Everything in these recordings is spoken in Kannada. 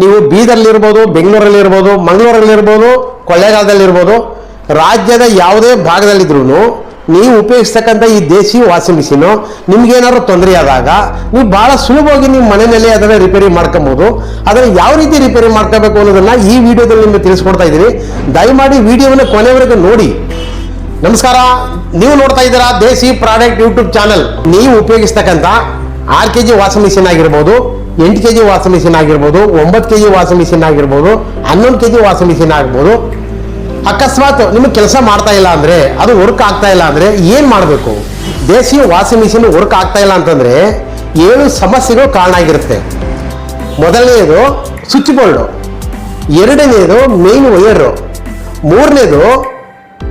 ನೀವು ಬೀದರ್ಲಿರ್ಬೋದು ಬೆಂಗಳೂರಲ್ಲಿರ್ಬೋದು ಕೊಳ್ಳೇಗಾಲದಲ್ಲಿ ಇರ್ಬೋದು ರಾಜ್ಯದ ಯಾವುದೇ ಭಾಗದಲ್ಲಿದ್ರೂ ನೀವು ಉಪಯೋಗಿಸ್ತಕ್ಕಂಥ ಈ ದೇಸಿ ವಾಷಿಂಗ್ ಮಿಷಿನು ನಿಮ್ಗೇನಾದ್ರು ತೊಂದರೆ ಆದಾಗ ನೀವು ಭಾಳ ಸುಲಭವಾಗಿ ನಿಮ್ಮ ಮನೆಯಲ್ಲಿ ಅದನ್ನು ರಿಪೇರಿ ಮಾಡ್ಕೊಬೋದು. ಅದನ್ನು ಯಾವ ರೀತಿ ರಿಪೇರಿ ಮಾಡ್ಕೋಬೇಕು ಅನ್ನೋದನ್ನ ಈ ವಿಡಿಯೋದಲ್ಲಿ ನಿಮಗೆ ತಿಳಿಸ್ಕೊಡ್ತಾ ಇದ್ದೀನಿ. ದಯಮಾಡಿ ವಿಡಿಯೋವನ್ನು ಕೊನೆವರೆಗೂ ನೋಡಿ. ನಮಸ್ಕಾರ. ನೀವು ನೋಡ್ತಾ ಇದ್ದೀರಾ ದೇಸಿ ಪ್ರಾಡಕ್ಟ್ ಯೂಟ್ಯೂಬ್ ಚಾನಲ್ ನೀವು ಉಪಯೋಗಿಸ್ತಕ್ಕಂಥ R K G washing machine ಆಗಿರ್ಬೋದು ಎಂಟು ಕೆ ಜಿ ವಾಷಿಂಗ್ ಮಿಷಿನ್ ಆಗಿರ್ಬೋದು, ಒಂಬತ್ತು ಕೆ ಜಿ ವಾಷಿಂಗ್ ಮಿಷಿನ್ ಆಗಿರ್ಬೋದು, ಹನ್ನೊಂದು ಕೆ ಜಿ ವಾಷಿಂಗ್ ಮಿಷಿನ್ ಆಗ್ಬೋದು. ಅಕಸ್ಮಾತ್ ನಿಮಗೆ ಕೆಲಸ ಮಾಡ್ತಾ ಇಲ್ಲ ಅಂದರೆ, ಅದು ವರ್ಕ್ ಆಗ್ತಾ ಇಲ್ಲ ಅಂದರೆ ಏನು ಮಾಡಬೇಕು? ದೇಶೀಯ ವಾಷಿಂಗ್ ಮಿಷಿನ್ ವರ್ಕ್ ಆಗ್ತಾ ಇಲ್ಲ ಅಂತಂದರೆ ಏಳು ಸಮಸ್ಯೆಗಳು ಕಾರಣ ಆಗಿರುತ್ತೆ. ಮೊದಲನೆಯದು ಸ್ವಿಚ್ ಬೋರ್ಡು, ಎರಡನೇದು ಮೇನ್ ವೈಯರು ಮೂರನೇದು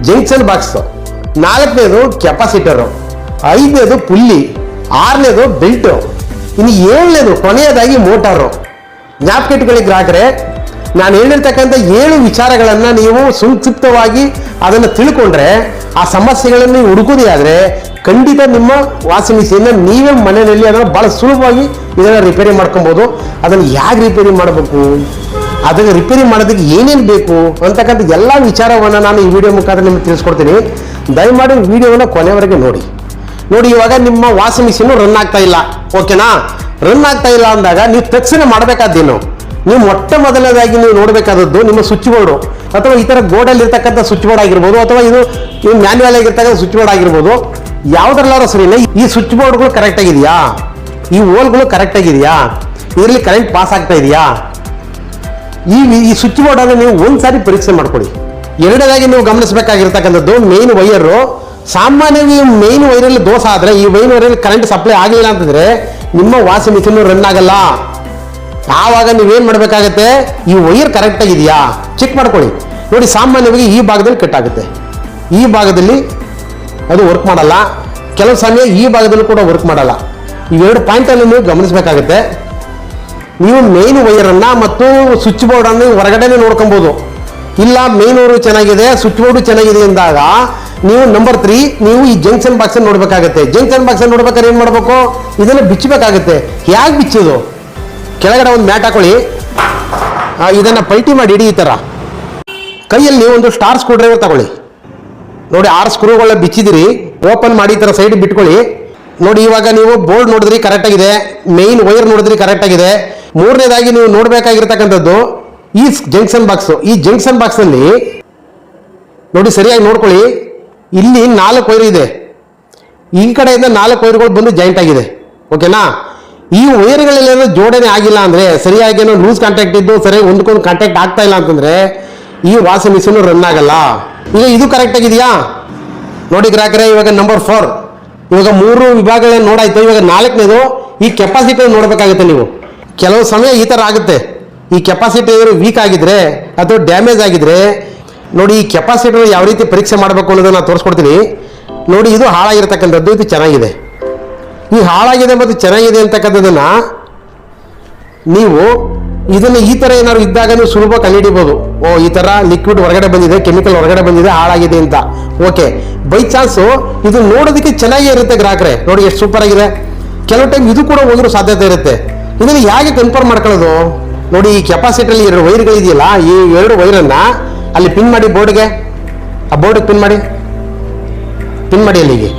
ಜಂಕ್ಷನ್ ಬಾಕ್ಸು ನಾಲ್ಕನೇದು ಕೆಪಾಸಿಟರು ಐದನೇದು ಪುಲ್ಲಿ ಆರನೇದು ಬೆಲ್ಟು ಇನ್ನು ಏಳನೇದು, ಕೊನೆಯದಾಗಿ ಮೋಟಾರು. ಜ್ಞಾಪಕ ಗ್ರಾಹಕರೆ, ನಾನು ಹೇಳಿರ್ತಕ್ಕಂಥ ಏಳು ವಿಚಾರಗಳನ್ನು ನೀವು ಸಂಕ್ಷಿಪ್ತವಾಗಿ ಅದನ್ನು ತಿಳ್ಕೊಂಡ್ರೆ, ಆ ಸಮಸ್ಯೆಗಳನ್ನು ಹುಡುಕೋದೇ ಆದರೆ, ಖಂಡಿತ ನಿಮ್ಮ ಮಿಷಿನ್ನ ನೀವೇ ಮನೆಯಲ್ಲಿ ಅದನ್ನು ಭಾಳ ಸುಲಭವಾಗಿ ಇದನ್ನು ರಿಪೇರಿ ಮಾಡ್ಕೊಬೋದು. ಅದನ್ನು ಹೇಗೆ ರಿಪೇರಿ ಮಾಡಬೇಕು? ಅದನ್ನು ರಿಪೇರಿ ಮಾಡೋದಕ್ಕೆ ಏನೇನು ಬೇಕು? ಅಂತಕ್ಕಂಥ ಎಲ್ಲ ವಿಚಾರವನ್ನು ನಾನು ಈ ವಿಡಿಯೋ ಮುಖಾಂತರ ನಿಮಗೆ ತಿಳಿಸ್ಕೊಡ್ತೀನಿ. ದಯಮಾಡಿ ವಿಡಿಯೋವನ್ನು ಕೊನೆವರೆಗೆ ನೋಡಿ. ನೋಡಿ, ಇವಾಗ ನಿಮ್ಮ ವಾಷಿಂಗ್ ಮಿಷಿನ್ ರನ್ ಆಗ್ತಾ ಇಲ್ಲ. ಓಕೆನಾ ರನ್ ಆಗ್ತಾ ಇಲ್ಲ ಅಂದಾಗ ನೀವು ತಕ್ಷಣ ಮಾಡಬೇಕಾದ್ದೇನು? ನೀವು ಮೊಟ್ಟ ಮೊದಲನೇದಾಗಿ ನೀವು ನೋಡಬೇಕಾದದ್ದು ನಿಮ್ಮ ಸ್ವಿಚ್ ಬೋರ್ಡು ಅಥವಾ ಈ ಥರ ಬೋರ್ಡಲ್ಲಿ ಇರ್ತಕ್ಕಂಥ ಸ್ವಿಚ್ ಬೋರ್ಡ್ ಆಗಿರ್ಬೋದು, ಅಥವಾ ಇದು ನೀವು ಮ್ಯಾನ್ಯುವಲ್ ಆಗಿರ್ತಕ್ಕಂಥ ಸ್ವಿಚ್ ಬೋರ್ಡ್ ಆಗಿರ್ಬೋದು. ಯಾವುದ್ರಲ್ಲಾದ್ರೂ ಸರಿನೇ ಈ ಸ್ವಿಚ್ ಬೋರ್ಡ್ಗಳು ಕರೆಕ್ಟ್ ಆಗಿದೆಯಾ? ಈ ಹೋಲ್ಗಳು ಕರೆಕ್ಟ್ ಆಗಿದೆಯಾ? ಇದರಲ್ಲಿ ಕರೆಂಟ್ ಪಾಸ್ ಆಗ್ತಾ ಇದೆಯಾ? ಈ ಈ ಸ್ವಿಚ್ ಬೋರ್ಡ್ ಅನ್ನು ನೀವು ಒಂದ್ಸಾರಿ ಪರೀಕ್ಷೆ ಮಾಡ್ಕೊಳ್ಳಿ. ಎರಡನೇದಾಗಿ ನೀವು ಗಮನಿಸಬೇಕಾಗಿರ್ತಕ್ಕಂಥದ್ದು ಮೇನ್ ವೈರು ಸಾಮಾನ್ಯವಾಗಿ ಮೇನ್ ವೈರಲ್ಲಿ ದೋಷ ಆದರೆ, ಈ ಮೈನ್ ವೈರಲ್ಲಿ ಕರೆಂಟ್ ಸಪ್ಲೈ ಆಗಲಿಲ್ಲ ಅಂತಂದರೆ ನಿಮ್ಮ ವಾಷಿಂಗ್ ಮಿಷಿನ್ ರನ್ ಆಗಲ್ಲ. ಆವಾಗ ನೀವೇನು ಮಾಡಬೇಕಾಗತ್ತೆ? ಈ ವೈರ್ ಕರೆಕ್ಟಾಗಿದೆಯಾ ಚೆಕ್ ಮಾಡ್ಕೊಳ್ಳಿ. ನೋಡಿ, ಸಾಮಾನ್ಯವಾಗಿ ಈ ಭಾಗದಲ್ಲಿ ಕಟ್ ಆಗುತ್ತೆ ಈ ಭಾಗದಲ್ಲಿ ಅದು ವರ್ಕ್ ಮಾಡಲ್ಲ. ಕೆಲವು ಸಮಯ ಈ ಭಾಗದಲ್ಲೂ ಕೂಡ ವರ್ಕ್ ಮಾಡಲ್ಲ. ಈ ಎರಡು ಪಾಯಿಂಟಲ್ಲಿ ನೀವು ಗಮನಿಸಬೇಕಾಗುತ್ತೆ. ನೀವು ಮೇನ್ ವೈರನ್ನು ಮತ್ತು ಸ್ವಿಚ್ ಬೋರ್ಡನ್ನು ಅನ್ನು ನೋಡ್ಕೊಬೋದು. ಇಲ್ಲ ಮೇನ್ ಊರು ಚೆನ್ನಾಗಿದೆ ಸ್ವಿಚ್ ಬೋರ್ಡು ಚೆನ್ನಾಗಿದೆ ಅಂದಾಗ ನೀವು ನಂಬರ್ ತ್ರೀ ನೀವು ಈ ಜಂಕ್ಷನ್ ಬಾಕ್ಸ್ ನೋಡಬೇಕಾಗುತ್ತೆ. ಜಂಕ್ಷನ್ ಬಾಕ್ಸ್ ನೋಡ್ಬೇಕಾದ್ರೆ ಏನ್ ಮಾಡ್ಬೇಕು? ಇದನ್ನ ಬಿಚ್ಚಬೇಕಾಗುತ್ತೆ ಹೇಗೆ ಬಿಚ್ಚೋದು? ಕೆಳಗಡೆ ಒಂದು ಮ್ಯಾಟ್ ಹಾಕೊಳ್ಳಿ. ಇದನ್ನ ಪಲ್ಟಿ ಮಾಡಿ ಇಡಿ ಈ ತರ. ಕೈಯಲ್ಲಿ ಒಂದು ಸ್ಟಾರ್ ಸ್ಕ್ರೂ ಡ್ರೈವರ್ ತಗೊಳ್ಳಿ. ನೋಡಿ, ಆರು ಸ್ಕ್ರೂಗಳ ಬಿಚ್ಚಿದಿರಿ. ಓಪನ್ ಮಾಡಿ ಈ ಥರ ಸೈಡ್ ಬಿಟ್ಕೊಳ್ಳಿ. ನೋಡಿ, ಇವಾಗ ನೀವು ಬೋರ್ಡ್ ನೋಡಿದ್ರಿ ಕರೆಕ್ಟ್ ಆಗಿದೆ. ಮೇನ್ ವೈರ್ ನೋಡಿದ್ರಿ ಕರೆಕ್ಟ್ ಆಗಿದೆ. ಮೂರನೇದಾಗಿ ನೀವು ನೋಡಬೇಕಾಗಿರ್ತಕ್ಕಂಥದ್ದು, ಈ ಜಂಕ್ಷನ್ ಬಾಕ್ಸ್ ಈ ಜಂಕ್ಷನ್ ಬಾಕ್ಸಲ್ಲಿ ನೋಡಿ, ಸರಿಯಾಗಿ ನೋಡ್ಕೊಳ್ಳಿ. ಇಲ್ಲಿ ನಾಲ್ಕು ವೈರ್ ಇದೆ. ಈ ಕಡೆಯಿಂದ ನಾಲ್ಕು ವೈರ್ಗಳು ಬಂದು ಜಾಯಿಂಟ್ ಆಗಿದೆ. ಓಕೆನಾ ಈ ವೈರ್ಗಳೆಲ್ಲ ಜೋಡಣೆ ಆಗಿಲ್ಲ ಅಂದರೆ, ಸರಿಯಾಗಿ ಏನೋ ಲೂಸ್ ಕಾಂಟ್ಯಾಕ್ಟ್ ಇದ್ದು, ಸರಿಯಾಗಿ ಹೊಂದ್ಕೊಂಡು ಕಾಂಟ್ಯಾಕ್ಟ್ ಆಗ್ತಾ ಇಲ್ಲ ಅಂತಂದರೆ, ಈ ವಾಷಿಂಗ್ ಮಿಷಿನ್ ರನ್ ಆಗಲ್ಲ. ಈಗ ಇದು ಕರೆಕ್ಟ್ ಆಗಿದೆಯಾ? ನೋಡಿ ಗ್ರಾಹಕರೆ, ಇವಾಗ ನಂಬರ್ ಫೋರ್ ಇವಾಗ ಮೂರು ವಿಭಾಗಗಳನ್ನ ನೋಡಾಯ್ತು. ಇವಾಗ ನಾಲ್ಕನೇದು, ಈ ಕೆಪಾಸಿಟಿ ನೋಡಬೇಕಾಗುತ್ತೆ ನೀವು. ಕೆಲವು ಸಮಯ ಈ ಥರ ಆಗುತ್ತೆ. ಈ ಕೆಪಾಸಿಟಿ ವೀಕ್ ಆಗಿದ್ರೆ, ಅಥವಾ ಡ್ಯಾಮೇಜ್ ಆಗಿದ್ರೆ ನೋಡಿ, ಈ ಕೆಪಾಸಿಟರ್ ಯಾವ ರೀತಿ ಪರೀಕ್ಷೆ ಮಾಡಬೇಕು ಅನ್ನೋದನ್ನ ನಾನು ತೋರಿಸ್ಕೊಡ್ತೀನಿ. ನೋಡಿ, ಇದು ಹಾಳಾಗಿರ್ತಕ್ಕಂಥದ್ದು, ಇದು ಚೆನ್ನಾಗಿದೆ. ಈ ಹಾಳಾಗಿದೆ ಮತ್ತು ಚೆನ್ನಾಗಿದೆ ಅಂತಕ್ಕಂಥದ್ದನ್ನು ನೀವು ಇದನ್ನು ಈ ಥರ ಏನಾದ್ರು ಇದ್ದಾಗ ನೀವು ಸುಲಭ ಕಂಡುಹಿಡಿಬೋದು. ಓ, ಈ ಥರ ಲಿಕ್ವಿಡ್ ಹೊರಗಡೆ ಬಂದಿದೆ ಕೆಮಿಕಲ್ ಹೊರಗಡೆ ಬಂದಿದೆ, ಹಾಳಾಗಿದೆ ಅಂತ. ಓಕೆ. ಬೈ ಚಾನ್ಸು ಇದು ನೋಡೋದಕ್ಕೆ ಚೆನ್ನಾಗೇ ಇರುತ್ತೆ ಗ್ರಾಹಕರೇ. ನೋಡಿ, ಎಷ್ಟು ಸೂಪರ್ ಆಗಿದೆ. ಕೆಲವು ಟೈಮ್ ಇದು ಕೂಡ ಹೋಗಿರೋ ಸಾಧ್ಯತೆ ಇರುತ್ತೆ. ಇದನ್ನು ಹೇಗೆ ಕನ್ಫರ್ಮ್ ಮಾಡ್ಕೊಳ್ಳೋದು? ನೋಡಿ, ಈ ಕೆಪಾಸಿಟಲ್ಲಿ ಎರಡು ವೈರ್ಗಳಿದೆಯಲ್ಲ ಈ ಎರಡು ವೈರನ್ನ ಅಲ್ಲಿ ಪಿನ್ ಮಾಡಿ ಬೋರ್ಡ್ಗೆ? ಆ ಬೋರ್ಡ್ಗೆ ಪಿನ್ ಮಾಡಿ? ಪಿನ್ ಮಾಡಿ ಅಲ್ಲಿಗೆ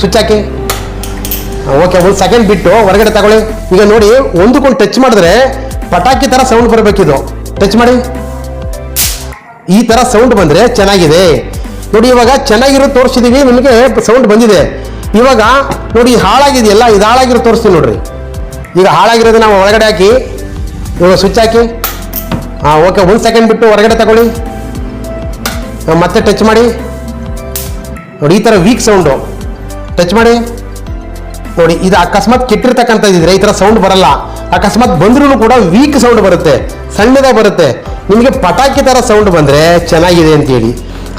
ಸ್ವಿಚ್ ಹಾಕಿ. ಓಕೆ ಒಂದು ಸೆಕೆಂಡ್ ಬಿಟ್ಟು ಹೊರಗಡೆ ತಗೊಳ್ಳಿ. ಈಗ ನೋಡಿ ಒಂದಕ್ಕೊಂದು ಟಚ್ ಮಾಡಿದ್ರೆ ಪಟಾಕಿ ತರ ಸೌಂಡ್ ಬರಬೇಕಿದು ಟಚ್ ಮಾಡಿ. ಈ ತರ ಸೌಂಡ್ ಬಂದ್ರೆ ಚೆನ್ನಾಗಿದೆ. ನೋಡಿ, ಇವಾಗ ಚೆನ್ನಾಗಿರೋ ತೋರಿಸಿದೀವಿ, ನಿಮಗೆ ಸೌಂಡ್ ಬಂದಿದೆ. ಇವಾಗ ನೋಡಿ, ಹಾಳಾಗಿದೆಯಲ್ಲ, ಇದು ಹಾಳಾಗಿರೋ ತೋರಿಸ್ತೀವಿ ನೋಡ್ರಿ. ಈಗ ಹಾಳಾಗಿರೋದು ನಾವು ಒಳಗಡೆ ಹಾಕಿ, ಇವಾಗ ಸ್ವಿಚ್ ಹಾಕಿ. ಹಾಂ ಓಕೆ ಒಂದು ಸೆಕೆಂಡ್ ಬಿಟ್ಟು ಹೊರಗಡೆ ತಗೊಳ್ಳಿ. ಮತ್ತೆ ಟಚ್ ಮಾಡಿ. ನೋಡಿ, ಈ ಥರ ವೀಕ್ ಸೌಂಡು ಟಚ್ ಮಾಡಿ. ನೋಡಿ, ಇದು ಅಕಸ್ಮಾತ್ ಕೆಟ್ಟಿರ್ತಕ್ಕಂಥದ್ದಿದ್ರೆ ಈ ಥರ ಸೌಂಡ್ ಬರಲ್ಲ. ಅಕಸ್ಮಾತ್ ಬಂದ್ರೂ ಕೂಡ ವೀಕ್ ಸೌಂಡ್ ಬರುತ್ತೆ. ಸಣ್ಣದ ಬರುತ್ತೆ. ನಿಮಗೆ ಪಟಾಕಿ ಥರ ಸೌಂಡ್ ಬಂದರೆ ಚೆನ್ನಾಗಿದೆ ಅಂತೇಳಿ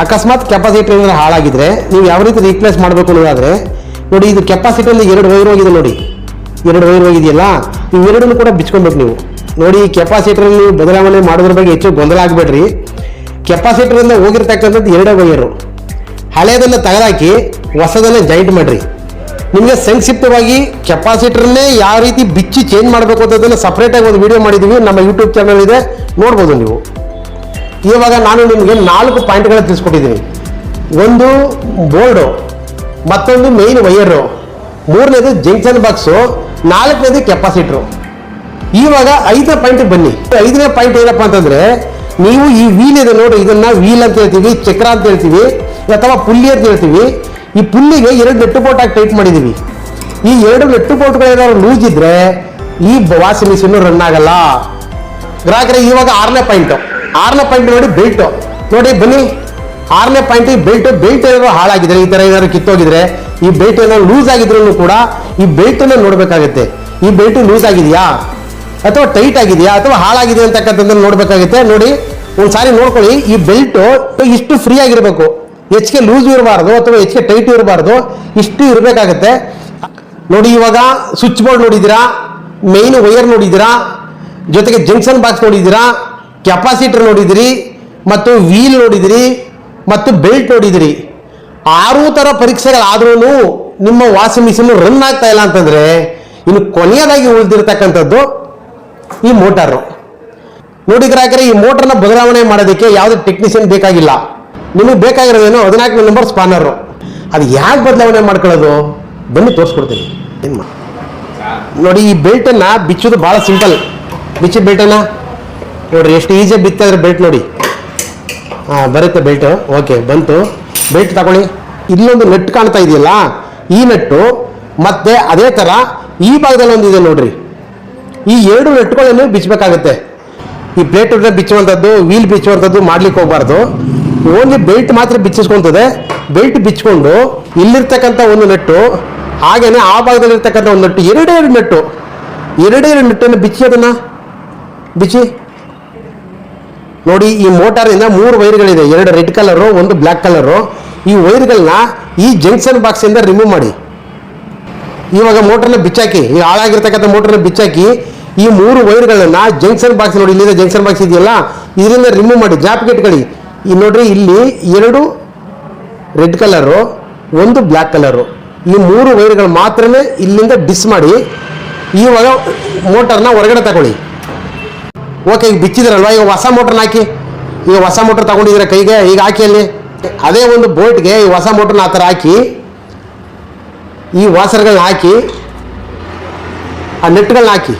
ಅಕಸ್ಮಾತ್ ಕೆಪಾಸಿಟಿ ಏನಾದರೂ ಹಾಳಾಗಿದ್ರೆ ನೀವು ಯಾವ ರೀತಿ ರೀಪ್ಲೇಸ್ ಮಾಡಬೇಕು ಅನ್ನೋದಾದರೆ, ನೋಡಿ, ಇದು ಕೆಪಾಸಿಟಿಯಲ್ಲಿ ಎರಡು ವೈರ್ ಹೋಗಿದೆ ನೋಡಿ. ಎರಡು ವೈರ್ ಹೋಗಿದೆಯಲ್ಲ ಇವೆರಡನ್ನು ಕೂಡ ಬಿಚ್ಕೊಬೇಕು ನೀವು. ನೋಡಿ ಕೆಪಾಸಿಟರ್ ನೀವು ಬದಲಾವಣೆ ಮಾಡೋದ್ರ ಬಗ್ಗೆ ಹೆಚ್ಚು ಗೊಂದಲ ಆಗಬೇಡ್ರಿ. ಕೆಪಾಸಿಟರಿಂದ ಹೋಗಿರ್ತಕ್ಕಂಥದ್ದು ಎರಡೇ ವೈರು. ಹಳೆಯದನ್ನು ತೆಗೆದಾಕಿ, ಹೊಸದನ್ನ ಜಾಯಿಂಟ್ ಮಾಡ್ರಿ. ನಿಮಗೆ ಸಂಕ್ಷಿಪ್ತವಾಗಿ ಕೆಪಾಸಿಟರ್ನೇ ಯಾವ ರೀತಿ ಬಿಚ್ಚಿ ಚೇಂಜ್ ಮಾಡಬೇಕು ಅಂತದನ್ನು ಸಪ್ರೇಟಾಗಿ ಒಂದು ವಿಡಿಯೋ ಮಾಡಿದ್ದೀವಿ ನಮ್ಮ ಯೂಟ್ಯೂಬ್ ಚಾನಲ್ ಇದೆ. ನೋಡ್ಬೋದು ನೀವು. ಇವಾಗ ನಾನು ನಿಮಗೆ ನಾಲ್ಕು ಪಾಯಿಂಟ್ಗಳ ತಿಳಿಸ್ಕೊಟ್ಟಿದ್ದೀನಿ. ಒಂದು ಬೋರ್ಡು, ಮತ್ತೊಂದು ಮೇಯ್ನ್ ವೈಯರು ಮೂರನೇದು ಜಂಕ್ಷನ್ ಬಾಕ್ಸು ನಾಲ್ಕನೇದು ಕೆಪಾಸಿಟ್ರು. ಇವಾಗ ಐದನೇ ಪಾಯಿಂಟ್ ಬನ್ನಿ. ಐದನೇ ಪಾಯಿಂಟ್ ಏನಪ್ಪ ಅಂತಂದ್ರೆ, ನೀವು ಈ ವೀಲ್ ಇದೆ ನೋಡಿ, ಇದನ್ನ ವೀಲ್ ಅಂತ ಹೇಳ್ತೀವಿ, ಚಕ್ರ ಅಂತ ಹೇಳ್ತೀವಿ, ಅಥವಾ ಪುಲ್ಲಿ ಅಂತ ಹೇಳ್ತೀವಿ. ಈ ಪುಲ್ಲಿಗೆ ಎರಡು ನೆಟ್ಟು ಬೋಟ್ ಹಾಕಿ ಟೈಟ್ ಮಾಡಿದೀವಿ. ಈ ಎರಡು ನೆಟ್ಟು ಬೋಟ್ಗಳು ಏನಾದ್ರು ಲೂಸ್ ಇದ್ರೆ ಈ ವಾಷಿಂಗ್ ಮಿಷಿನ್ ರನ್ ಆಗಲ್ಲ. ಗ್ರಾಹಕರೇ, ಇವಾಗ ಆರನೇ ಪಾಯಿಂಟ್ ಆರನೇ ಪಾಯಿಂಟ್ ನೋಡಿ ಬೆಲ್ಟ್ ನೋಡಿ, ಬನ್ನಿ. ಆರನೇ ಪಾಯಿಂಟ್ ಈ ಬೆಲ್ಟ್ ಬೆಲ್ಟ್ ಏನಾದ್ರು ಹಾಳಾಗಿದ್ರೆ, ಈ ತರ ಏನಾದ್ರು ಕಿತ್ತೋಗಿದ್ರೆ, ಈ ಬೆಲ್ಟ್ ಏನಾದ್ರು ಲೂಸ್ ಆಗಿದ್ರು ಕೂಡ ಈ ಬೆಲ್ಟ್ ನೋಡ್ಬೇಕಾಗುತ್ತೆ. ಈ ಬೆಲ್ಟ್ ಲೂಸ್ ಆಗಿದೆಯಾ? ಅಥವಾ ಟೈಟ್ ಆಗಿದೆಯಾ ಅಥವಾ ಹಾಳಾಗಿದೆ ಅಂತಕ್ಕಂಥದ್ದನ್ನು ನೋಡಬೇಕಾಗುತ್ತೆ. ನೋಡಿ, ಒಂದು ಸಾರಿ ನೋಡ್ಕೊಳ್ಳಿ, ಈ ಬೆಲ್ಟು ಇಷ್ಟು ಫ್ರೀ ಆಗಿರಬೇಕು. ಹೆಚ್ಚಿಗೆ ಲೂಸ್ ಇರಬಾರ್ದು ಅಥವಾ ಹೆಚ್ಚಿಗೆ ಟೈಟ್ ಇರಬಾರ್ದು, ಇಷ್ಟು ಇರಬೇಕಾಗತ್ತೆ. ನೋಡಿ, ಇವಾಗ ಸ್ವಿಚ್ ಬೋರ್ಡ್ ನೋಡಿದ್ದೀರಾ ಮೈನ್ ವೈರ್ ನೋಡಿದ್ದೀರಾ, ಜೊತೆಗೆ ಜಂಕ್ಷನ್ ಬಾಕ್ಸ್ ನೋಡಿದ್ದೀರಾ ಕೆಪಾಸಿಟರ್ ನೋಡಿದಿರಿ ಮತ್ತು ವೀಲ್ ನೋಡಿದಿರಿ ಮತ್ತು ಬೆಲ್ಟ್ ನೋಡಿದಿರಿ ಆರು ಥರ ಪರೀಕ್ಷೆಗಳಾದ್ರೂ ನಿಮ್ಮ ವಾಷಿಂಗ್ ಮಿಷಿನ್ ರನ್ ಆಗ್ತಾ ಇಲ್ಲ ಅಂತಂದ್ರೆ, ಇನ್ನು ಕೊನೆಯದಾಗಿ ಉಳಿದಿರ್ತಕ್ಕಂಥದ್ದು ಈ ಮೋಟಾರು ನೋಡಿ ಗ್ರಾಹಕರೇ, ಈ ಮೋಟರ್ನ ಬದಲಾವಣೆ ಮಾಡೋದಕ್ಕೆ ಯಾವುದೇ ಟೆಕ್ನಿಷಿಯನ್ ಬೇಕಾಗಿಲ್ಲ. ನಿಮಗೆ ಬೇಕಾಗಿರೋದೇನು ಹದಿನಾಲ್ಕನೇ ನಂಬರ್ ಸ್ಪಾನರು ಅದು ಯಾಕೆ ಬದಲಾವಣೆ ಮಾಡ್ಕೊಳ್ಳೋದು? ಬನ್ನಿ ತೋರಿಸ್ಕೊಡ್ತೀನಿ. ಏನು ನೋಡಿ, ಈ ಬೆಲ್ಟನ್ನು ಬಿಚ್ಚೋದು ಭಾಳ ಸಿಂಪಲ್ ಬಿಚ್ಚಿ ಬೆಲ್ಟನ್ನು ನೋಡಿರಿ, ಎಷ್ಟು ಈಸಿಯಾಗಿ ಬಿತ್ತಿದ್ರೆ ಬೆಲ್ಟ್ ನೋಡಿ. ಹಾಂ, ಬರುತ್ತೆ ಬೆಲ್ಟು ಓಕೆ ಬಂತು. ಬೆಲ್ಟ್ ತಗೊಳ್ಳಿ. ಇಲ್ಲೊಂದು ನೆಟ್ ಕಾಣ್ತಾ ಇದೆಯಲ್ಲ, ಈ ನೆಟ್ಟು ಮತ್ತೆ ಅದೇ ಥರ ಈ ಭಾಗದಲ್ಲಿ ಇದೆ ನೋಡ್ರಿ. ಈ ಎರಡು ನೆಟ್ಗಳನ್ನು ಬಿಚ್ಚಬೇಕಾಗುತ್ತೆ. ಈ ಪ್ಲೇಟ್ ಬಿಚ್ಚುವಂಥದ್ದು, ವೀಲ್ ಬಿಚ್ಚುವಂಥದ್ದು ಮಾಡ್ಲಿಕ್ಕೆ ಹೋಗ್ಬಾರ್ದು. ಓನ್ಲಿ ಬೆಲ್ಟ್ ಮಾತ್ರ ಬಿಚ್ಚಿಸ್ಕೊಂತದೆ. ಬೆಲ್ಟ್ ಬಿಚ್ಕೊಂಡು ಇಲ್ಲಿರ್ತಕ್ಕಂಥ ಒಂದು ನೆಟ್ಟು ಹಾಗೆಯೇ ಆ ಭಾಗದಲ್ಲಿರ್ತಕ್ಕಂಥ ಒಂದು ನೆಟ್ಟು, ಎರಡೇ ಎರಡು ನೆಟ್ಟು. ಎರಡೇ ಎರಡು ನೆಟ್ಟನ್ನು ಬಿಚ್ಚಿ ಅದನ್ನು. ಬಿಚ್ಚಿ. ನೋಡಿ, ಈ ಮೋಟಾರಿಂದ ಮೂರು ವೈರ್ಗಳಿದೆ. ಎರಡು ರೆಡ್ ಕಲರು, ಒಂದು ಬ್ಲ್ಯಾಕ್ ಕಲರು. ಈ ವೈರ್ಗಳನ್ನ ಈ ಜಂಕ್ಷನ್ ಬಾಕ್ಸಿಂದ ರಿಮೂವ್ ಮಾಡಿ. ಇವಾಗ ಮೋಟರ್ನ ಬಿಚ್ಚಾಕಿ, ಈ ಹಾಳಾಗಿರ್ತಕ್ಕಂಥ ಮೋಟರ್ನ ಬಿಚ್ಚಾಕಿ ಈ ಮೂರು ವೈರ್ಗಳನ್ನು ಜಂಕ್ಷನ್ ಬಾಕ್ಸ್ ನೋಡಿ, ಇಲ್ಲಿಂದ ಜಂಕ್ಷನ್ ಬಾಕ್ಸ್ ಇದೆಯಲ್ಲ, ಇದರಿಂದ ರಿಮೂವ್ ಮಾಡಿ ಜಾಪ್ಗೆಟ್ಗಳಿ ಈ ನೋಡ್ರಿ, ಇಲ್ಲಿ ಎರಡು ರೆಡ್ ಕಲರು, ಒಂದು ಬ್ಲ್ಯಾಕ್ ಕಲರು. ಈ ಮೂರು ವೈರ್ಗಳು ಮಾತ್ರ ಇಲ್ಲಿಂದ ಡಿಸ್ ಮಾಡಿ ಇವಾಗ ಮೋಟರ್ನ ಹೊರಗಡೆ ತಗೊಳ್ಳಿ. ಓಕೆ, ಈಗ ಬಿಚ್ಚಿದ್ರಲ್ವಾ? ಈಗ ಹೊಸ ಮೋಟರ್ನ ಹಾಕಿ. ಈಗ ಹೊಸ ಮೋಟರ್ ತಗೊಂಡಿದ್ದೀರ ಕೈಗೆ? ಈಗ ಹಾಕಿ ಅಲ್ಲಿ. ಅದೇ ಒಂದು ಬೋಟ್ಗೆ ಈ ಹೊಸ ಮೋಟರ್ನ ಆ ಥರ ಹಾಕಿ, ಈ ವಾಸರ್ಗಳನ್ನ ಹಾಕಿ, ಆ ನೆಟ್ಗಳನ್ನ ಹಾಕಿ.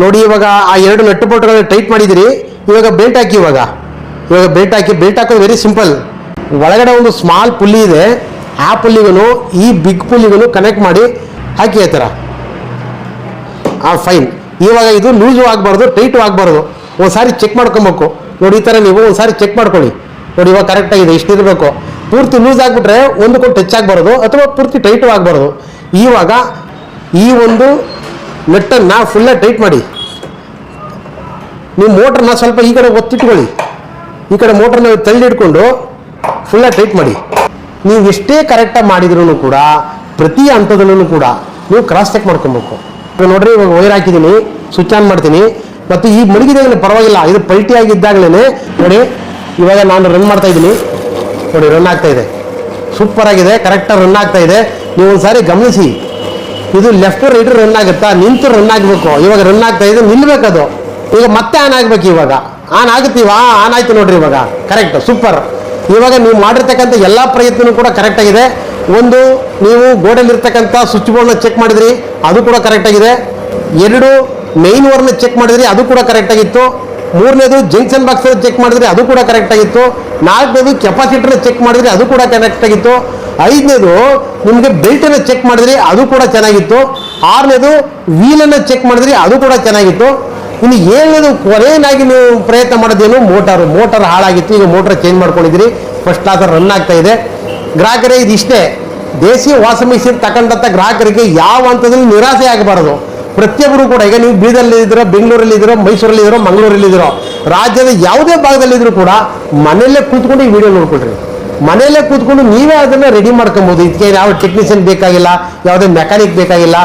ನೋಡಿ, ಇವಾಗ ಆ ಎರಡು ನಟ್ಟು ಬೋಟ್ಗಳನ್ನ ಟೈಟ್ ಮಾಡಿದಿರಿ. ಇವಾಗ ಬೆಲ್ಟ್ ಹಾಕಿ ಇವಾಗ. ಇವಾಗ ಬೆಲ್ಟ್ ಹಾಕಿ ಬೆಲ್ಟ್ ಹಾಕೋದು ವೆರಿ ಸಿಂಪಲ್ ಒಳಗಡೆ ಒಂದು ಸ್ಮಾಲ್ ಪುಲ್ಲಿ ಇದೆ. ಆ ಪುಲ್ಲಿಗೂ ಈ ಬಿಗ್ ಪುಲ್ಲಿಗೂ ಕನೆಕ್ಟ್ ಮಾಡಿ ಹಾಕಿ ಆ ಥರ ಆ ಫೈನ್ ಇವಾಗ ಇದು ಲೂಸು ಆಗಬಾರ್ದು ಟೈಟು ಆಗಬಾರ್ದು. ಒಂದ್ಸಾರಿ ಚೆಕ್ ಮಾಡ್ಕೊಬೇಕು. ನೋಡಿ, ಈ ಥರ ನೀವು ಒಂದ್ಸಾರಿ ಚೆಕ್ ಮಾಡ್ಕೊಳ್ಳಿ. ನೋಡಿ, ಇವಾಗ ಕರೆಕ್ಟಾಗಿದೆ ಇಷ್ಟಿರಬೇಕು ಪೂರ್ತಿ ಲೂಸ್ ಆಗಿಬಿಟ್ರೆ ಒಂದು ಕೊಟ್ಟು ಟಚ್ ಆಗಬಾರ್ದು, ಅಥವಾ ಪೂರ್ತಿ ಟೈಟು ಆಗಬಾರ್ದು. ಇವಾಗ ಈ ಒಂದು ನೆಟ್ಟನ್ನು ಫುಲ್ಲ ಟೈಟ್ ಮಾಡಿ. ನೀವು ಮೋಟ್ರನ್ನ ಸ್ವಲ್ಪ ಈ ಕಡೆ ಒತ್ತಿಟ್ಕೊಳ್ಳಿ. ಈ ಕಡೆ ಮೋಟ್ರನ್ನ ತಳ್ಳಿ ಹಿಡ್ಕೊಂಡು ಫುಲ್ಲ ಟೈಟ್ ಮಾಡಿ. ನೀವು ಎಷ್ಟೇ ಕರೆಕ್ಟಾಗಿ ಮಾಡಿದ್ರು ಕೂಡ, ಪ್ರತಿ ಹಂತದಲ್ಲೂ ಕೂಡ ನೀವು ಕ್ರಾಸ್ ಚೆಕ್ ಮಾಡ್ಕೊಬೇಕು. ನೋಡ್ರಿ, ಇವಾಗ ವೈರ್ ಹಾಕಿದ್ದೀನಿ ಸ್ವಿಚ್ ಆನ್ ಮಾಡ್ತೀನಿ. ಮತ್ತು ಈ ಮಡಗಿದಾಗಲೇ ಪರವಾಗಿಲ್ಲ, ಇದು ಪಲ್ಟಿ ಆಗಿದ್ದಾಗಲೇ ನೋಡಿ, ಇವಾಗ ನಾನು ರನ್ ಮಾಡ್ತಾ ಇದ್ದೀನಿ. ನೋಡಿ ರನ್ ಆಗ್ತಾ ಇದೆ. ಸೂಪರ್ ಆಗಿದೆ ಕರೆಕ್ಟಾಗಿ ರನ್ ಆಗ್ತಾ ಇದೆ. ನೀವು ಒಂದ್ಸಾರಿ ಗಮನಿಸಿ. ಇದು ಲೆಫ್ಟ್ ರೈಟ್ ರನ್ ಆಗುತ್ತಾ? ನಿಂತು ರನ್ ಆಗಬೇಕು. ಇವಾಗ ರನ್ ಆಗ್ತಾ ಇದೆ, ನಿಲ್ಬೇಕದು. ಈಗ ಮತ್ತೆ ಆನ್ ಆಗ್ಬೇಕು ಇವಾಗ. ಆನ್ ಆಗುತ್ತೀವಾ ಆನ್ ಆಯ್ತು ನೋಡ್ರಿ ಇವಾಗ. ಕರೆಕ್ಟ್ ಸೂಪರ್ ಇವಾಗ ನೀವು ಮಾಡಿರ್ತಕ್ಕಂಥ ಎಲ್ಲ ಪ್ರಯತ್ನವೂ ಕೂಡ ಕರೆಕ್ಟ್ ಆಗಿದೆ. ಒಂದು, ನೀವು ಗೋಡೆಯಲ್ಲಿರ್ತಕ್ಕಂಥ ಸ್ವಿಚ್ ಬೋರ್ಡ್ನ ಚೆಕ್ ಮಾಡಿದ್ರಿ, ಅದು ಕೂಡ ಕರೆಕ್ಟ್ ಆಗಿದೆ. ಎರಡು ಮೈನ್ ವರ್ನ ಚೆಕ್ ಮಾಡಿದ್ರಿ, ಅದು ಕೂಡ ಕರೆಕ್ಟ್ ಆಗಿತ್ತು. ಮೂರನೇದು ಜಂಕ್ಷನ್ ಬಾಕ್ಸ್ ಚೆಕ್ ಮಾಡಿದ್ರಿ, ಅದು ಕೂಡ ಕರೆಕ್ಟ್ ಆಗಿತ್ತು. ನಾಲ್ಕನೇದು ಕೆಪಾಸಿಟರ್ ಚೆಕ್ ಮಾಡಿದ್ರಿ, ಅದು ಕೂಡ ಕರೆಕ್ಟ್ ಆಗಿತ್ತು. ಐದನೇದು ನಿಮಗೆ ಬೆಲ್ಟನ್ನು ಚೆಕ್ ಮಾಡಿದ್ರಿ ಅದು ಕೂಡ ಚೆನ್ನಾಗಿತ್ತು. ಆರನೇದು ವೀಲನ್ನು ಚೆಕ್ ಮಾಡಿದ್ರಿ ಅದು ಕೂಡ ಚೆನ್ನಾಗಿತ್ತು. ಇನ್ನು ಏಳನೇದು ಕೊನೆಯನಾಗಿ ನೀವು ಪ್ರಯತ್ನ ಮಾಡೋದೇನು ಮೋಟಾರು ಮೋಟಾರ್ ಹಾಳಾಗಿತ್ತು, ಈಗ ಮೋಟರ್ ಚೇಂಜ್ ಮಾಡ್ಕೊಂಡಿದ್ರಿ ಫಸ್ಟ್ ಕ್ಲಾಸ್ ರನ್ ಆಗ್ತಾ ಇದೆ. ಗ್ರಾಹಕರೇ, ಇದಿಷ್ಟೇ. ದೇಸಿ ವಾಸ ಮಿಷಿನ್ ತಗೊಂಡಂಥ ಗ್ರಾಹಕರಿಗೆ ಯಾವ ಹಂತದಲ್ಲಿ ನಿರಾಸೆ ಆಗಬಾರದು. ಪ್ರತಿಯೊಬ್ಬರು ಕೂಡ, ಈಗ ನೀವು ಬೀದರ್ಲಿ ಇದ್ದೀರೋ ಬೆಂಗಳೂರಲ್ಲಿ ಇದ್ದೀರೋ ಮೈಸೂರಲ್ಲಿ ರಾಜ್ಯದ ಯಾವುದೇ ಭಾಗದಲ್ಲಿದ್ದರೂ ಕೂಡ ಮನೆಯಲ್ಲೇ ಕೂತ್ಕೊಂಡು ಈ ವಿಡಿಯೋ ನೋಡ್ಕೊಳ್ರಿ. ಮನೆಯಲ್ಲೇ ಕೂತ್ಕೊಂಡು ನೀವೇ ಅದನ್ನ ರೆಡಿ ಮಾಡ್ಕೊಬೋದು. ಇದಕ್ಕೆ ಯಾವ ಟೆಕ್ನಿಷಿಯನ್ ಬೇಕಾಗಿಲ್ಲ, ಯಾವುದೇ ಮೆಕ್ಯಾನಿಕ್ ಬೇಕಾಗಿಲ್ಲ,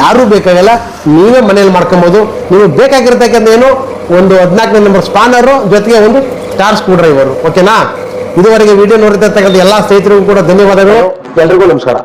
ಯಾರೂ ಬೇಕಾಗಿಲ್ಲ. ನೀವೇ ಮನೇಲಿ ಮಾಡ್ಕೊಬೋದು. ನೀವು ಬೇಕಾಗಿರ್ತಕ್ಕಂಥ ಏನು? ಒಂದು ಹದಿನಾಲ್ಕನೇ ನಂಬರ್ ಸ್ಪಾನರು ಜೊತೆಗೆ ಒಂದು ಸ್ಟಾರ್ ಸ್ಕ್ರೂ ಡ್ರೈವರು ಓಕೆನಾ ಇದುವರೆಗೆ ವಿಡಿಯೋ ನೋಡಿರ್ತಕ್ಕಂಥ ಎಲ್ಲ ಸ್ನೇಹಿತರಿಗೂ ಕೂಡ ಧನ್ಯವಾದಗಳು. ಎಲ್ರಿಗೂ ನಮಸ್ಕಾರ.